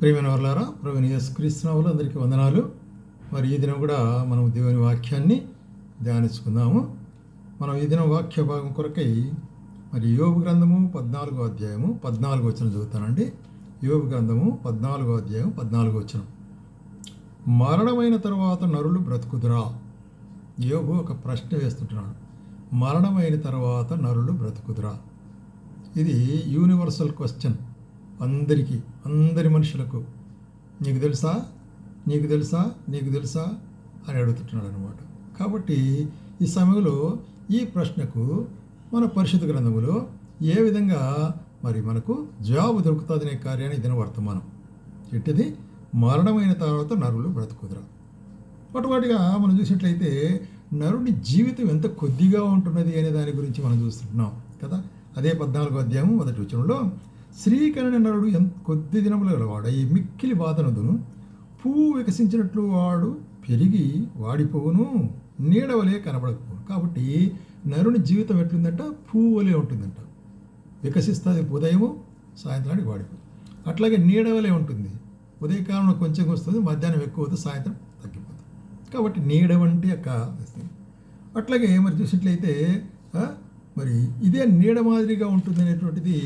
ప్రేమైన వర్లారా ప్రవీణ యేసుక్రీస్తునావులు అందరికీ వందనాలు. మరి ఈ దినం కూడా మనం దేవుని వాక్యాన్ని ధ్యానించుకుందాము. మనం ఈ దినం వాక్య భాగం కొరకై మరి యోగు గ్రంథము పద్నాలుగో అధ్యాయము పద్నాలుగో వచ్చిన చదువుతానండి. యోగు గ్రంథము పద్నాలుగో అధ్యాయం పద్నాలుగో వచ్చిన మరణమైన తర్వాత నరులు బ్రతుకుదురా? యోగు ఒక ప్రశ్న వేస్తుంటున్నాడు. మరణమైన తర్వాత నరులు బ్రతుకుదురా? ఇది యూనివర్సల్ క్వశ్చన్ అందరికీ అందరి మనుషులకు నీకు తెలుసా? నీకు తెలుసా? నీకు తెలుసా? అని అడుగుతున్నాడు అనమాట కాబట్టి ఈ సమయంలో ఈ ప్రశ్నకు మన పరిశుద్ధ గ్రంథములో ఏ విధంగా మరి మనకు జవాబు దొరుకుతుందనే కార్యాన్ని దిన వర్తమానం. ఎట్టిది మరణమైన తర్వాత నరులు బ్రతుకుదరా. అటువాటిగా మనం చూసినట్లయితే నరుని జీవితం ఎంత కొద్దిగా ఉంటున్నది అనే దాని గురించి మనం చూస్తున్నాం కదా. అదే పద్నాలుగో అధ్యాయం మొదటి వచనంలో శ్రీకరణ నరుడు ఎంత కొద్ది దినములు గలవాడు. ఈ మిక్కిలి బాధనందును పువ్వు వికసించినట్లు వాడు పెరిగి వాడిపోవును నీడవలే కనబడకపోను కాబట్టి నరుని జీవితం ఎట్లుందంట? పువ్వు వలే ఉంటుందంట. వికసిస్తుంది ఉదయము సాయంత్రానికి వాడిపోతుంది అట్లాగే నీడవలే ఉంటుంది. ఉదయకాలంలో కొంచెం వస్తుంది మధ్యాహ్నం ఎక్కువ అవుతుంది సాయంత్రం తగ్గిపోతుంది. కాబట్టి నీడ వంటి యొక్క అట్లాగే మరి చూసినట్లయితే మరి ఇదే నీడ మాదిరిగా ఉంటుంది అనేటువంటిది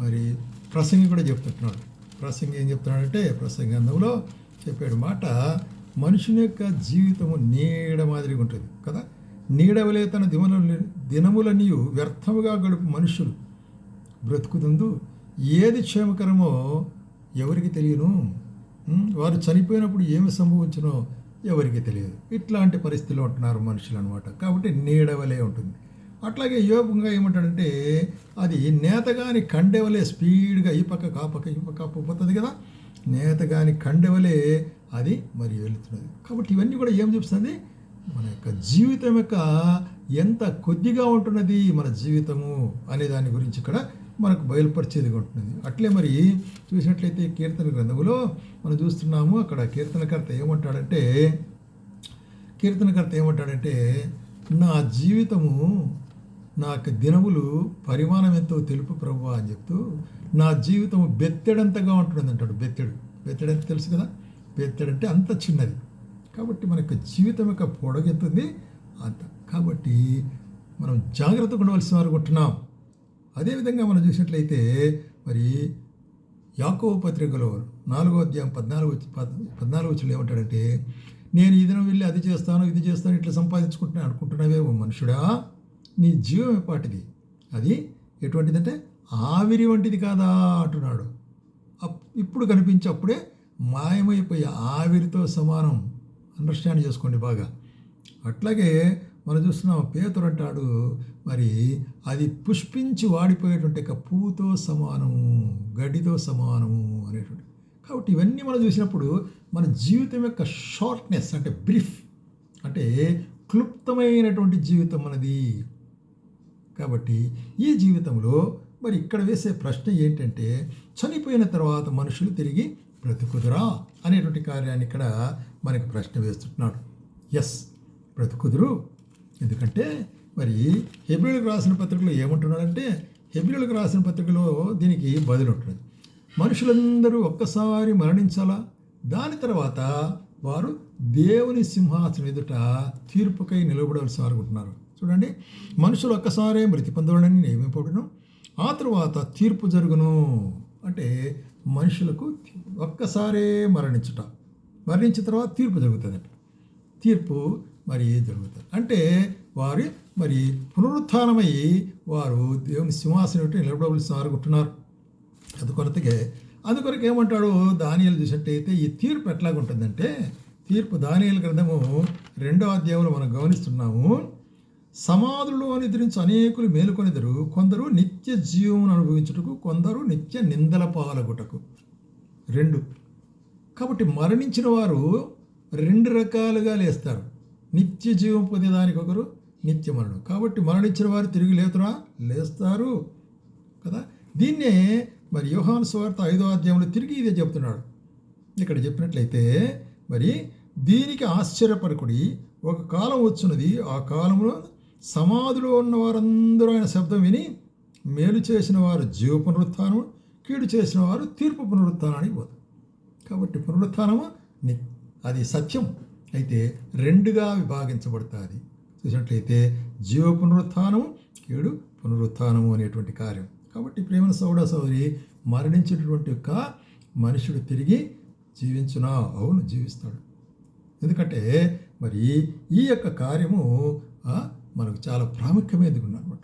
మరి ప్రసంగి కూడా చెప్తున్నాడు ప్రసంగి ఏం చెప్తున్నాడంటే ప్రసంగంధంలో చెప్పాడు మాట మనుషుని యొక్క జీవితము నీడ మాదిరిగా ఉంటుంది కదా? నీడవలే తన దినముల దినములన్నీ వ్యర్థముగా గడుపు మనుషులు. బ్రతుకుతుందు ఏది క్షేమకరమో ఎవరికి తెలియను? వారు చనిపోయినప్పుడు ఏమి సంభవించినో ఎవరికి తెలియదు. ఇట్లాంటి పరిస్థితిలో ఉంటున్నారు మనుషులు అనమాట కాబట్టి నీడవలే ఉంటుంది. అట్లాగే యోగంగా ఏమంటాడంటే అది నేతగాని కండెవలే స్పీడ్గా ఈ పక్క కాపక్క ఈ పక్క పోతుంది కదా నేతగాని కండెవలే అది మరి వెళుతున్నది. కాబట్టి ఇవన్నీ కూడా ఏం చూపిస్తుంది మన యొక్క జీవితం యొక్క ఎంత కొద్దిగా ఉంటున్నది మన జీవితము అనే దాని గురించి ఇక్కడ మనకు బయలుపరిచేదిగా ఉంటున్నది. అట్లే మరి చూసినట్లయితే కీర్తన గ్రంథములో మనం చూస్తున్నాము అక్కడ కీర్తనకర్త ఏమంటాడంటే కీర్తనకర్త ఏమంటాడంటే నా జీవితము నాకు దినములు పరిమాణం ఎంతో తెలుపు ప్రభు అని చెప్తూ నా జీవితము బెత్తెడంతగా ఉంటుంది అంటాడు. బెత్తెడు. బెత్తెడంత తెలుసు కదా? బెత్తెడంటే అంత చిన్నది. కాబట్టి మన యొక్క జీవితం యొక్క పొడగెత్తుంది అంత. కాబట్టి మనం జాగ్రత్తగా ఉండవలసిన వారు కొట్టున్నాం అదేవిధంగా మనం చూసినట్లయితే మరి యాకో పత్రికలో నాలుగో అధ్యాయం పద్నాలుగు పద్నాలుగు వచ్చిన ఏమంటాడంటే నేను ఈ దినం వెళ్ళి అది చేస్తాను ఇది చేస్తాను ఇట్లా సంపాదించుకుంటున్నాను అనుకుంటున్నావే ఓ మనుషుడా? నీ జీవం ఎపాటిది అది ఎటువంటిదంటే ఆవిరి వంటిది కాదా అంటున్నాడు. అప్- ఇప్పుడు కనిపించప్పుడే అప్పుడే ఆవిరితో సమానం. అండర్స్టాండ్ చేసుకోండి బాగా. అట్లాగే మనం చూస్తున్నాం పేతురు అంటాడు మరి అది పుష్పించి వాడిపోయేటువంటి ఒక పూతో సమానము గడ్డితో సమానము అనేటువంటి కాబట్టి ఇవన్నీ మనం చూసినప్పుడు మన జీవితం యొక్క షార్ట్నెస్ అంటే బ్రీఫ్ అంటే క్లుప్తమైనటువంటి జీవితం మనది. కాబట్టి ఈ జీవితంలో మరి ఇక్కడ వేసే ప్రశ్న ఏంటంటే చనిపోయిన తర్వాత మనుషులు తిరిగి బ్రతుకుదురా అనేటువంటి కార్యాన్ని ఇక్కడ మనకి ప్రశ్న వేస్తున్నాడు. ఎస్ బ్రతుకుదురు. ఎందుకంటే మరి హెబ్రిలకు రాసిన పత్రికలో ఏమంటున్నాడంటే హెబ్రిలకు రాసిన పత్రికలో దీనికి బదులు ఉంటుంది. మనుషులందరూ ఒక్కసారి మరణించాలా? దాని తర్వాత వారు దేవుని సింహాసనం ఎదుట తీర్పుకై నిలబడవలసి అనుకుంటున్నారు చూడండి. మనుషులు ఒక్కసారే మృతి పొందడని నియమింపబడును. ఆ తర్వాత తీర్పు జరుగును అంటే మనుషులకు ఒక్కసారే మరణించుట. మరణించిన తర్వాత తీర్పు జరుగుతుందట తీర్పు మరి జరుగుతుంది? అంటే వారి మరి పునరుత్నమై వారు దేవుని సింహాసనం ఎదుట నిలబడవలసి అది అందుకొరతగే అందుకొరకు ఏమంటాడు? దానియలు చూసినట్టయితే ఈ తీర్పు ఎట్లాగుంటుందంటే తీర్పు దానియలు గ్రంథము రెండో అధ్యాయంలో మనం గమనిస్తున్నాము. సమాధుల్లో నిద్రించు అనేకులు మేలుకొనిదరు. కొందరు నిత్య జీవం అనుభవించుటకు కొందరు నిత్య నిందల పాలగుటకు. రెండు. కాబట్టి మరణించిన వారు రెండు రకాలుగా లేస్తారు. నిత్య జీవం పొందేదానికి ఒకరు నిత్య మరణం. కాబట్టి మరణించిన వారు తిరిగి లేతురా? లేస్తారు. కదా? దీన్నే మరి యోహాను స్వార్థ ఐదో అధ్యాయంలో తిరిగి ఇదే చెప్తున్నాడు. ఇక్కడ చెప్పినట్లయితే మరి దీనికి ఆశ్చర్యపరకుడి ఒక కాలం వచ్చున్నది ఆ కాలంలో సమాధిలో ఉన్న వారందరూ ఆయన శబ్దం విని మేలు చేసిన వారు జీవ పునరుత్థానం కీడు చేసిన వారు తీర్పు పునరుత్థానానికి పోతారు. కాబట్టి పునరుత్థానము ని అది సత్యం అయితే రెండుగా విభాగించబడుతుంది. చూసినట్లయితే జీవ పునరుత్థానము కీడు పునరుత్థానము అనేటువంటి కార్యం. కాబట్టి ప్రేమ సౌడ సౌరి మరణించినటువంటి యొక్క మనుషుడు తిరిగి జీవించునా? అవును జీవిస్తాడు. ఎందుకంటే మరి ఈ యొక్క కార్యము మనకు చాలా ప్రాముఖ్యమైనది అనమాట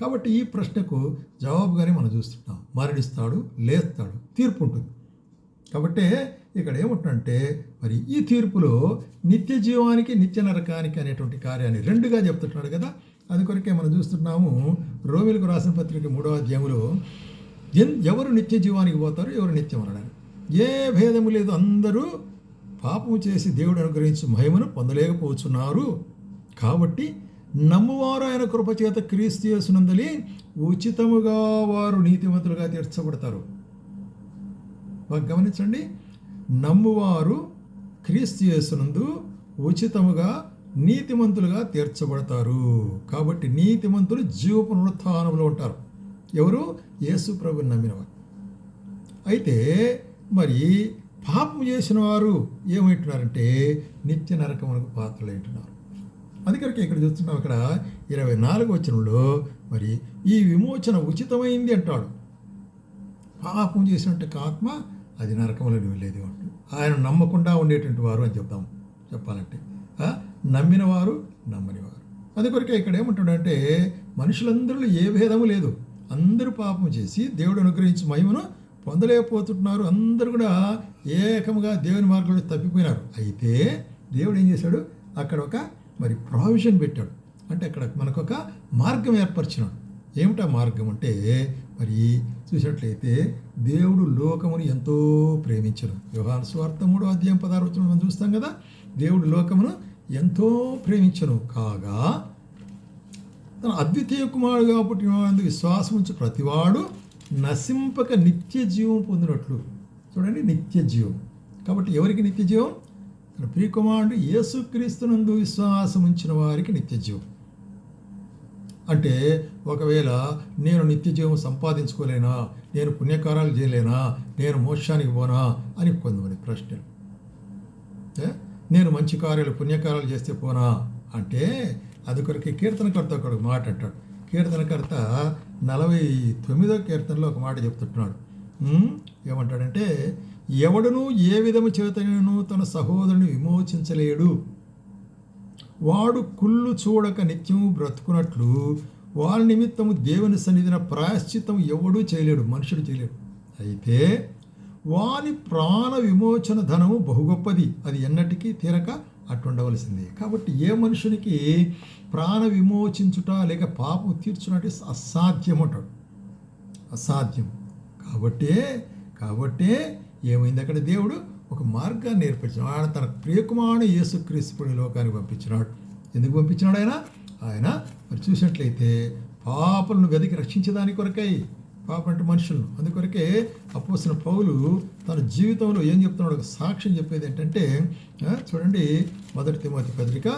కాబట్టి ఈ ప్రశ్నకు జవాబుగానే మనం చూస్తుంటాం. మరణిస్తాడు లేస్తాడు తీర్పు ఉంటుంది. కాబట్టి ఇక్కడ ఏముంటుందంటే మరి ఈ తీర్పులో నిత్య జీవానికి నిత్య నరకానికి అనేటువంటి కార్యాన్ని రెండుగా చెప్తున్నాడు కదా. అది కొరకే మనం చూస్తున్నాము రోమిలకు రాసిన పత్రిక మూడవ అధ్యాయంలో ఎన్- ఎవరు నిత్య జీవానికి పోతారు ఎవరు నిత్యం అనడానికి ఏ భేదము లేదు. అందరూ పాపము చేసి దేవుడు అనుగ్రహించి మహిమను పొందలేకపోతున్నారు. కాబట్టి నమ్మువారు ఆయన కృపచేత క్రీస్తు చేసినందలి ఉచితముగా వారు నీతిమంతులుగా తీర్చబడతారు. బాగా గమనించండి. నమ్మువారు క్రీస్తు చేసినందు ఉచితముగా నీతిమంతులుగా తీర్చబడతారు. కాబట్టి నీతిమంతులు జీవ పునరుత్థానంలో ఉంటారు. ఎవరు? యేసు ప్రభుని నమ్మినవారు. అయితే మరి పాపం చేసిన వారు ఏమంటున్నారంటే నిత్య నరకమునకు పాత్రలైంటున్నారు అందుకరికి ఇక్కడ చూస్తున్నాం ఇక్కడ ఇరవై నాలుగు వచనంలో మరి ఈ విమోచన ఉచితమైంది అంటాడు. పాపం చేసినట్టు ఆత్మ అది నరకములను వెళ్ళేది అంటు ఆయన నమ్మకుండా ఉండేటువంటి వారు అని చెప్తాం చెప్పాలంటే నమ్మిన వారు నమ్మని వారు అది కొరకే ఇక్కడ ఏమంటాడంటే మనుషులందరిలో ఏ భేదము లేదు. అందరూ పాపం చేసి దేవుడు అనుగ్రహించి మహిమను పొందలేకపోతున్నారు. అందరూ కూడా ఏకముగా దేవుని మార్గంలో తప్పిపోయినారు. అయితే దేవుడు ఏం చేశాడు? అక్కడ ఒక మరి ప్రావిజన్ పెట్టాడు. అంటే అక్కడ మనకు ఒక మార్గం ఏర్పరిచినాడు. ఏమిటా మార్గం అంటే మరి చూసినట్లయితే దేవుడు లోకమును ఎంతో ప్రేమించను వ్యవహార స్వార్థ మూడో అధ్యాయం పదహారు వచ్చిన మనం చూస్తాం కదా? దేవుడు లోకమును ఎంతో ప్రేమించను. కాగా తన అద్వితీయ కుమారుడుగా పుట్టిన విశ్వాసం ఉంచి ప్రతివాడు నశింపక నిత్య జీవం పొందినట్లు. చూడండి నిత్య జీవం కాబట్టి ఎవరికి నిత్య జీవం ప్రియకుమారుడు యేసుక్రీస్తునందు విశ్వాసం ఉంచిన వారికి నిత్యజీవం. అంటే ఒకవేళ నేను నిత్యజీవం సంపాదించుకోలేనా నేను పుణ్యకారాలు చేయలేనా నేను మోక్షానికి పోనా అని కొంతమంది ప్రశ్నలు. నేను మంచి కార్యాలు పుణ్యకారాలు చేస్తే పోనా? అంటే అది కొరకి కీర్తనకర్త ఒకరికి మాట అంటాడు. కీర్తనకర్త నలభై తొమ్మిదో కీర్తనలో ఒక మాట చెప్తుంటున్నాడు. ఏమంటాడంటే ఎవడును ఏ విధము చేతను తన సహోదరుని విమోచించలేడు. వాడు కుళ్ళు చూడక నిత్యము బ్రతుకున్నట్లు వారి నిమిత్తము దేవుని సన్నిధిన ప్రాయశ్చిత్తం ఎవడూ చేయలేడు మనుషుడు చేయలేడు. అయితే వాని ప్రాణ విమోచన ధనము బహు గొప్పది అది ఎన్నటికీ తీరక అట్టుండవలసిందే. కాబట్టి ఏ మనుషునికి ప్రాణ విమోచించుట లేక పాపం తీర్చునట్టు అసాధ్యం అంటాడు. అసాధ్యం. కాబట్టే కాబట్టే ఏమైంది? అక్కడ దేవుడు ఒక మార్గాన్ని ఏర్పరిచాడు. ఆయన తన ప్రియకుమారుడు యేసుక్రీస్తుని లోకానికి పంపించినాడు. ఎందుకు పంపించినాడు ఆయన? ఆయన మరి చూసినట్లయితే పాపలను వెతికి రక్షించడానికి కొరకై పాపం అంటే మనుషులను అందుకొరకే అపోసిన పౌలు తన జీవితంలో ఏం చెప్తున్నాడు? ఒక సాక్ష్యం చెప్పేది ఏంటంటే చూడండి మొదటి తిమోతి పత్రిక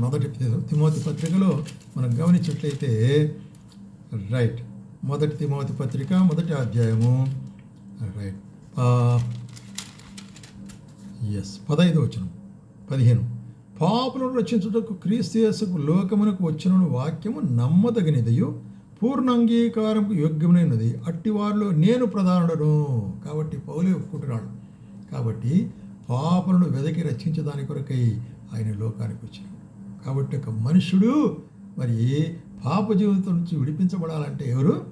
మొదటి తిమోతి పత్రికలో మనం గమనించినట్లయితే రైట్ మొదటి తిమోతి పత్రిక మొదటి అధ్యాయము రైట్. ఎస్ పదహైదు వచనం పదిహేను. పాపులను రక్షించుటకు క్రీస్తుయసుకు లోకమునకు వచ్చిన వాక్యము నమ్మదగినదియు పూర్ణ అంగీకారంకు యోగ్యమైనది అట్టి వారిలో నేను ప్రధానుడను. కాబట్టి పౌలే ఒప్పుకుంటున్నాడు. కాబట్టి పాపలను వెదకి రక్షించడాని కొరకై ఆయన లోకానికి వచ్చాడు కాబట్టి ఒక మనుషుడు మరి పాప జీవితం నుంచి విడిపించబడాలంటే ఎవరు?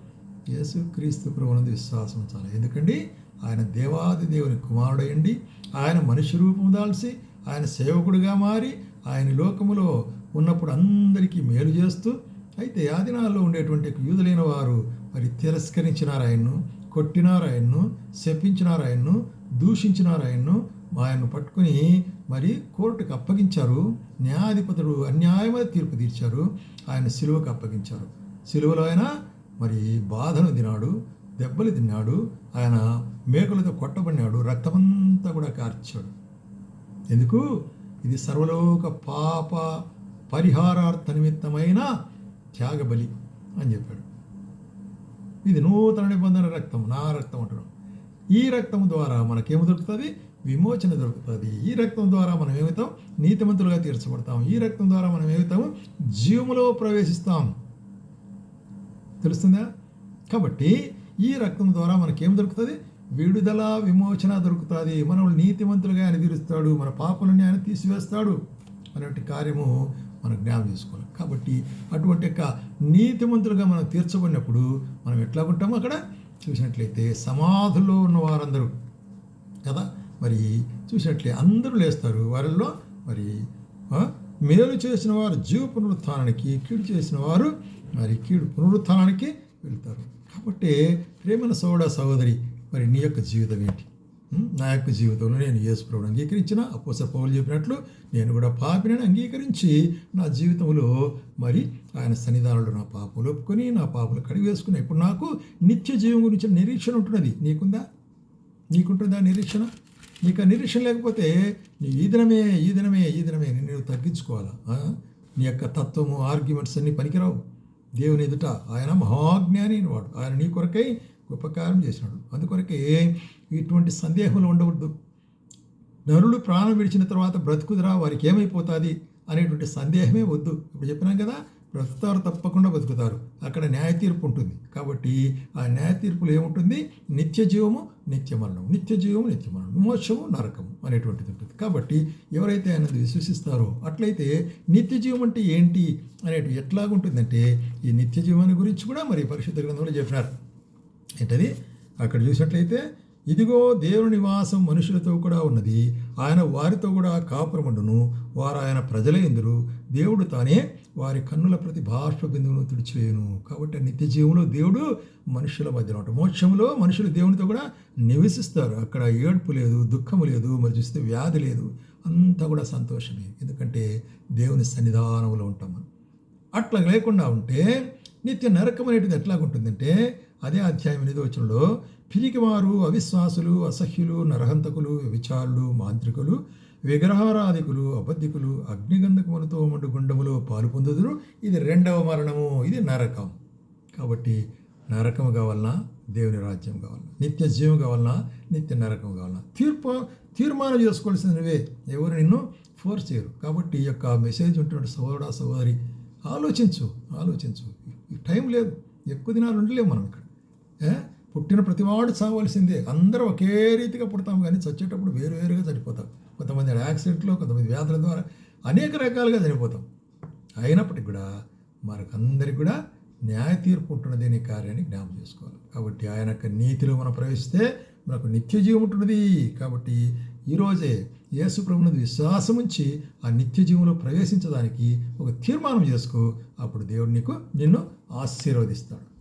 యేసు క్రీస్తు ప్రభునందు విశ్వాసం చాలా ఎందుకండి? ఆయన దేవాది దేవుని కుమారుడయండి. ఆయన మనిషి రూపం దాల్చి ఆయన సేవకుడిగా మారి ఆయన లోకములో ఉన్నప్పుడు అందరికీ మేలు చేస్తూ అయితే ఆదినాల్లో ఉండేటువంటి యూదులైన వారు మరి తిరస్కరించినారు ఆయన్ను కొట్టినారు ఆయన్ను శపించినారు ఆయన్ను దూషించినారు ఆయన్ను ఆయన్ను పట్టుకుని మరి కోర్టుకు అప్పగించారు. న్యాయాధిపతుడు అన్యాయమైన తీర్పు తీర్చారు. ఆయన సిలువకు అప్పగించారు. సిలువలో ఆయన మరి బాధను తినాడు దెబ్బలు తిన్నాడు ఆయన మేకలతో కొట్టబడినాడు రక్తమంతా కూడా కార్చాడు. ఎందుకు? ఇది సర్వలోక పాప పరిహారార్థ నిమిత్తమైన త్యాగబలి అని చెప్పాడు. ఇది నూతన నిబంధన రక్తం నా రక్తం అంటారు ఈ రక్తం ద్వారా మనకేమి దొరుకుతుంది? విమోచన దొరుకుతుంది. ఈ రక్తం ద్వారా మనం ఏమవుతాం? నీతిమంతులుగా తీర్చబడతాం. ఈ రక్తం ద్వారా మనం ఏమవుతాము జీవములో ప్రవేశిస్తాం. తెలుస్తుందా? కాబట్టి ఈ రక్తం ద్వారా మనకేం దొరుకుతుంది? విడుదల విమోచన దొరుకుతుంది. మనం నీతిమంతులుగా ఆయన తీరుస్తాడు. మన పాపలని ఆయన తీసివేస్తాడు అనేటి కార్యము మనం జ్ఞాపం చేసుకోవాలి. కాబట్టి అటువంటి యొక్క నీతిమంతులుగా మనం తీర్చబడినప్పుడు మనం ఎట్లా ఉంటామో అక్కడ చూసినట్లయితే సమాధుల్లో ఉన్న వారందరూ కదా? మరి చూసినట్లే అందరూ లేస్తారు వారిలో మరి మేలు చేసిన వారు జీవ పునరుత్థానానికి కీడు చేసిన వారు మరి కీడు పునరుత్థానానికి వెళ్తారు. కాబట్టి ప్రేమల సోడ సహోదరి మరి నీ యొక్క జీవితం ఏంటి? నా యొక్క జీవితంలో నేను యేసుప్రభుని అంగీకరించిన అపోస పౌలు చెప్పినట్లు నేను కూడా పాపిని అంగీకరించి నా జీవితంలో మరి ఆయన సన్నిధానంలో నా పాపలు ఒప్పుకొని నా పాపలు కడిగి వేసుకుని ఇప్పుడు నాకు నిత్య జీవం గురించి నిరీక్షణ ఉంటున్నది. నీకుందా? నీకుంటుందా నిరీక్షణ? నీకు ఆ నిరీక్షణ లేకపోతే నీ ఈ దినమే ఈ దినమే ఈ దినమే నేను తగ్గించుకోవాలా? నీ యొక్క తత్వము ఆర్గ్యుమెంట్స్ అన్నీ పనికిరావు. దేవుని ఎదుట ఆయన మహాజ్ఞాని వాడు. ఆయన నీ కొరకై ఉపకారం చేసినాడు. అందుకొరకే ఇటువంటి సందేహంలో ఉండవద్దు. నరులు ప్రాణం విడిచిన తర్వాత బ్రతుకుదురా వారికి ఏమైపోతుంది అనేటువంటి సందేహమే వద్దు. ఇప్పుడు చెప్పినాం కదా బ్రతుకుతారు తప్పకుండా బతుకుతారు అక్కడ న్యాయ తీర్పు ఉంటుంది. కాబట్టి ఆ న్యాయ తీర్పులో ఏముంటుంది? నిత్య జీవము నిత్య మరణం నిత్య జీవము నిత్య మరణం మోక్షము నరకము అనేటువంటిది ఉంటుంది. కాబట్టి ఎవరైతే ఆయనది విశ్వసిస్తారో అట్లయితే నిత్య జీవం అంటే ఏంటి అనేటి ఎట్లాగుంటుందంటే ఈ నిత్య జీవాన్ని గురించి కూడా మరి పరిశుద్ధ గ్రంథంలో చెప్పినారు. ఏంటది? అక్కడ చూసినట్లయితే ఇదిగో దేవుని నివాసం మనుషులతో కూడా ఉన్నది ఆయన వారితో కూడా కాపురమండును వారు ఆయన ప్రజలే ఎందురు దేవుడు తానే వారి కన్నుల ప్రతి బాష్ప బిందువును తుడిచివేయును. కాబట్టి నిత్య జీవంలో దేవుడు మనుషుల మధ్యలో ఉంటాడు. మోక్షంలో మనుషులు దేవునితో కూడా నివసిస్తారు. అక్కడ ఏడ్పు లేదు దుఃఖము లేదు మరి చూస్తే వ్యాధి లేదు. అంతా కూడా సంతోషమే. ఎందుకంటే దేవుని సన్నిధానంలో ఉంటాం మనం. అట్లా లేకుండా ఉంటే నిత్య నరకం అనేటిది ఎట్లాగుంటుందంటే అదే అధ్యాయం ఎనిమిదో వచనంలో పిరికివారు అవిశ్వాసులు అసహ్యులు నరహంతకులు విచారులు మాంత్రికులు విగ్రహారాధికులు అబద్ధికులు అగ్నిగంధకములతో మండు గుండములో పాలు పొందుదురు. ఇది రెండవ మరణము ఇది నరకం. కాబట్టి నరకం కావాలన్నా దేవుని రాజ్యం కావాలన్నా నిత్య జీవం కావాలన్నా నిత్య నరకం కావాలన్నా తీర్పు తీర్మానం చేసుకోవాల్సింది నువ్వే. ఎవరు నిన్ను ఫోర్స్ చేయరు. కాబట్టి ఈ యొక్క మెసేజ్ ఉంటున్న సహోదరా సహోదరి ఆలోచించు ఆలోచించు. టైం లేదు. ఎక్కువ దినాలు ఉండలేము మనం ఇక్కడ. ఏ? పుట్టిన ప్రతివాడు చావలసిందే. అందరూ ఒకే రీతిగా పుడతాం కానీ చచ్చేటప్పుడు వేరువేరుగా చనిపోతాం. కొంతమంది యాక్సిడెంట్లో కొంతమంది వ్యాధుల ద్వారా అనేక రకాలుగా చనిపోతాం. అయినప్పటికి కూడా మనకందరికి కూడా న్యాయ తీర్పు ఉంటున్నది అనే కార్యాన్ని జ్ఞాపకం చేసుకోవాలి. కాబట్టి ఆయన యొక్క నీతిలో మనం ప్రవేశిస్తే మనకు నిత్య జీవం ఉంటున్నది. కాబట్టి ఈరోజే యేసు ప్రభునందు విశ్వాసం ఉంచి ఆ నిత్య జీవంలో ప్రవేశించడానికి ఒక తీర్మానం చేసుకో. అప్పుడు దేవుడు నీకు నిన్ను ఆశీర్వదిస్తాడు.